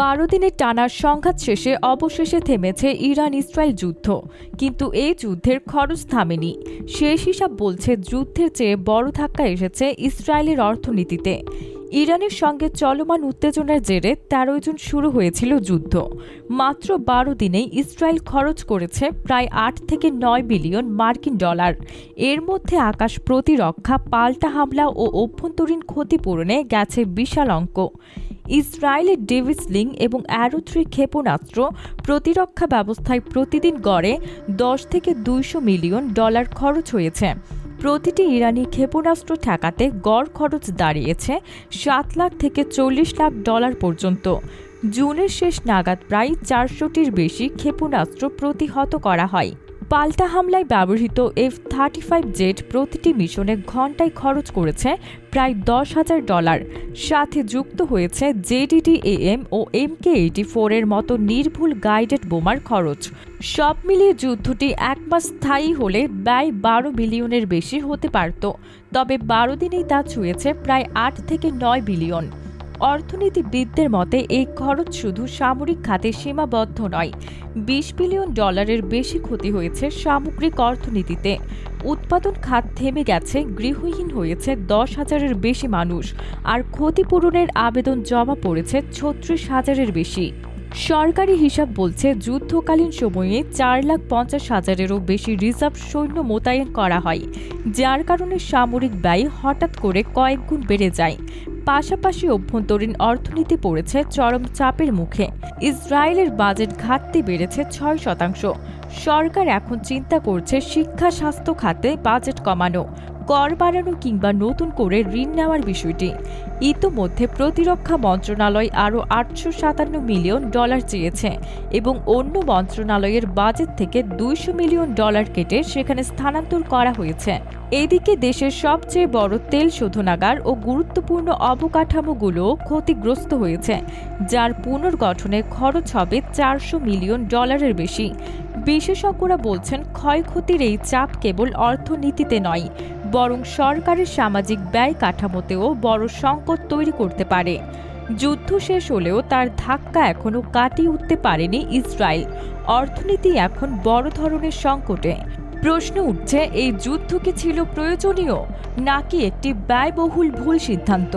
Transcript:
বারো দিনের টানার সংঘাত শেষে অবশেষে থেমেছে ইরান ইসরায়েল যুদ্ধ। কিন্তু এই যুদ্ধের খরচ থামেনি। শেষ হিসাব বলছে যুদ্ধের চেয়ে বড় ধাক্কা এসেছে ইসরায়েলের অর্থনীতিতে। ইরানের সঙ্গে চলমান উত্তেজনার জেরে তেরোই জুন শুরু হয়েছিল যুদ্ধ। মাত্র বারো দিনেই ইসরায়েল খরচ করেছে প্রায় আট থেকে নয় বিলিয়ন মার্কিন ডলার। এর মধ্যে আকাশ প্রতিরক্ষা, পাল্টা হামলা ও অভ্যন্তরীণ ক্ষতিপূরণে গেছে বিশাল অঙ্ক। ইসরায়েলের ডেভিস লিং এবং অ্যারো থ্রি ক্ষেপণাস্ত্র প্রতিরক্ষা ব্যবস্থায় প্রতিদিন গড়ে দশ থেকে দুইশো মিলিয়ন ডলার খরচ হয়েছে। প্রতিটি ইরানি ক্ষেপণাস্ত্র ঠেকাতে গড় খরচ দাঁড়িয়েছে সাত লাখ থেকে চল্লিশ লাখ ডলার পর্যন্ত। জুনের শেষ নাগাদ প্রায় চারশোটির বেশি ক্ষেপণাস্ত্র প্রতিহত করা হয়। পাল্টা হামলায় ব্যবহৃত এফ থার্টি ফাইভ জেট প্রতিটি মিশনে ঘন্টায় খরচ করেছে প্রায় দশ হাজার ডলার। সাথে যুক্ত হয়েছে জেডিডি এএম ও এম কে এইটি ফোরের মতো নির্ভুল গাইডেড বোমার খরচ। সব মিলিয়ে যুদ্ধটি এক মাস স্থায়ী হলে ব্যয় বারো বিলিয়নের বেশি হতে পারত, তবে বারো দিনেই তা ছুঁয়েছে প্রায় আট থেকে নয় বিলিয়ন। অর্থনীতিবিদদের মতে, এই খরচ শুধু সামরিক খাতে সীমাবদ্ধ নয়, বিশ বিলিয়ন ডলারের বেশি ক্ষতি হয়েছে সামগ্রিক অর্থনীতিতে। উৎপাদন খাত থেমে গেছে, গৃহহীন হয়েছে দশ হাজারের বেশি মানুষ, আর ক্ষতিপূরণের আবেদন জমা পড়েছে ছত্রিশ হাজারের বেশি। সরকারি হিসাব বলছে, যুদ্ধকালীন সময়ে চার লাখ পঞ্চাশ হাজারেরও বেশি রিজার্ভ সৈন্য মোতায়েন করা হয়, যার কারণে সামরিক ব্যয় হঠাৎ করে কয়েকগুণ বেড়ে যায়। পাশাপাশি অভ্যন্তরীণ অর্থনীতি পড়েছে চরম চাপের মুখে। ইসরায়েলের বাজেট ঘাটতি বেড়েছে ছয় শতাংশ। সরকার এখন চিন্তা করছে শিক্ষা, স্বাস্থ্য খাতে বাজেট কমানো। কর বাড়ানো কিংবা নতুন করে ঋণ নেওয়ার বিষয়টি। ইতোমধ্যে প্রতিরক্ষা মন্ত্রণালয় আরও আটশো সাতান্ন মিলিয়ন ডলার চেয়েছে এবং অন্য মন্ত্রণালয়ের বাজেট থেকে দুইশো মিলিয়ন ডলার কেটে সেখানে স্থানান্তর করা হয়েছে। এদিকে দেশের সবচেয়ে বড় তেল শোধনাগার ও গুরুত্বপূর্ণ অবকাঠামোগুলো ক্ষতিগ্রস্ত হয়েছে, যার পুনর্গঠনে খরচ হবে চারশো মিলিয়ন ডলারের বেশি। বিশেষজ্ঞরা বলছেন ক্ষয়ক্ষতির এই চাপ কেবল অর্থনীতিতে নয় বরং সরকারের সামাজিক ব্যয় কাঠামোতেও বড় সংকট তৈরি করতে পারে। যুদ্ধ শেষ হলেও তার ধাক্কা এখনও কাটিয়ে উঠতে পারেনি ইসরায়েল। অর্থনীতি এখন বড় ধরনের সংকটে। প্রশ্ন উঠছে, এই যুদ্ধ কি ছিল প্রয়োজনীয় নাকি একটি ব্যয়বহুল ভুল সিদ্ধান্ত?